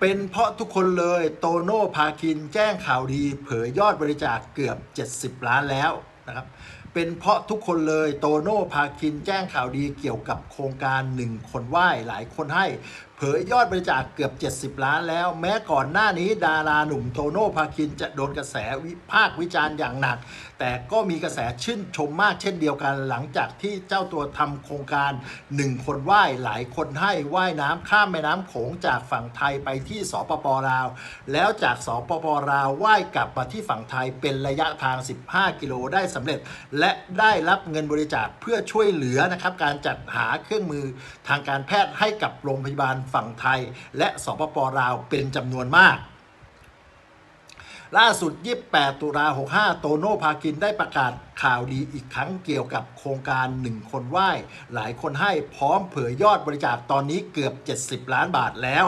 เป็นเพราะทุกคนเลยโตโน่พาคินแจ้งข่าวดีเผยยอดบริจาคเกือบ 70 ล้านแล้วนะครับ เป็นเพราะทุกคนเลยโตโน่พาคินแจ้งข่าวดีเกี่ยวกับโครงการหนึ่งคนไหว้หลายคนให้ เผยยอดบริจาคเกือบ 70 ล้านแล้ว แม้ก่อนหน้านี้ดาราหนุ่มโตโน่พาคินจะโดนกระแสวิพากษ์วิจารณ์อย่างหนัก แต่ก็มีกระแสชื่นชมมากเช่นเดียวกัน หลังจากที่เจ้าตัวทำโครงการหนึ่งคนไหว้หลายคนให้ว่ายน้ำข้ามแม่น้ำโขงจากฝั่งไทยไปที่สปปลาว แล้วจากสปปลาวว่ายกลับมาที่ฝั่งไทยเป็นระยะทาง 15 กิโลได้สำเร็จ และได้รับเงินบริจาคเพื่อช่วยเหลือนะครับการจัดหาเครื่องมือทางการแพทย์ให้กับโรงพยาบาลฝั่งไทย และสปปลาวเป็นจำนวนมาก ล่าสุด 28 ตุลา65 โตโน่พากินได้ประกาศข่าวดีอีกครั้งเกี่ยวกับโครงการ 1 คนไหว้ หลายคนให้พร้อมเผยยอดบริจาคตอนนี้เกือบ 70 ล้านบาทแล้ว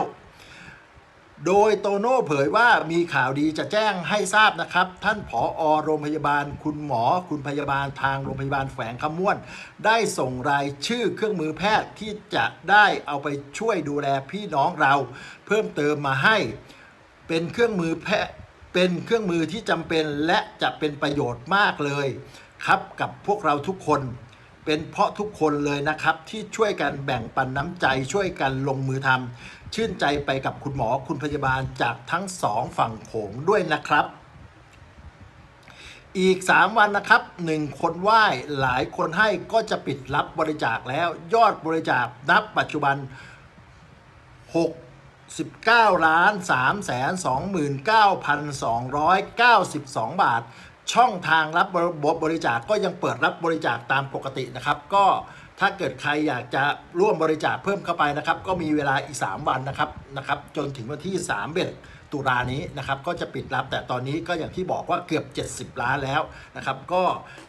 โดยโตโน่เผยว่ามีข่าวดีจะแจ้งให้ทราบนะครับ ท่านผออโรงพยาบาล คุณหมอ คุณพยาบาลทางโรงพยาบาลแฝงคำม่วน ได้ส่งรายชื่อเครื่องมือแพทย์ที่จะได้เอาไปช่วยดูแลพี่น้องเรา เพิ่มเติมมาให้ เป็นเครื่องมือแพทย์เป็นเครื่องมือที่จำเป็นและจะเป็นประโยชน์มากเลย ครับกับพวกเราทุกคน เป็นเพราะทุกคนเลยนะครับ ที่ช่วยกันแบ่งปันน้ำใจ ช่วยกันลงมือทำชื่นใจไปกับคุณหมอคุณพยาบาลจากทั้งสองฝั่งโขงด้วยนะครับ อีก 3 วันนะครับ1คนไหว้หลายคนให้ก็จะปิดรับบริจาคแล้วยอดบริจาคนับปัจจุบัน69ล้าน3แสน29,292 บาท ช่องทางรับบริจาคก็ยังเปิดรับบริจาคตามปกตินะครับ ก็ถ้าเกิดใครอยากจะร่วมบริจาคเพิ่มเข้าไปนะครับ ก็มีเวลาอีก 3 วันนะครับนะครับ จนถึงวันที่3เบ็ดตุลานี้นะครับก็จะปิดรับแต่ตอนนี้ก็อย่างที่บอกว่าเกือบ 70 ล้านแล้วนะครับ ก็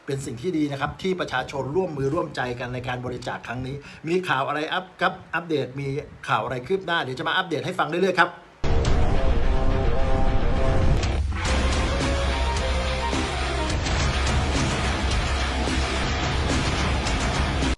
เป็นสิ่งที่ดีนะครับที่ประชาชนร่วมมือร่วมใจกันในการบริจาคครั้งนี้ มีข่าวอะไรอัพครับอัปเดตมีข่าวอะไรคืบหน้าเดี๋ยวจะมาอัปเดตให้ฟังเรื่อยๆครับ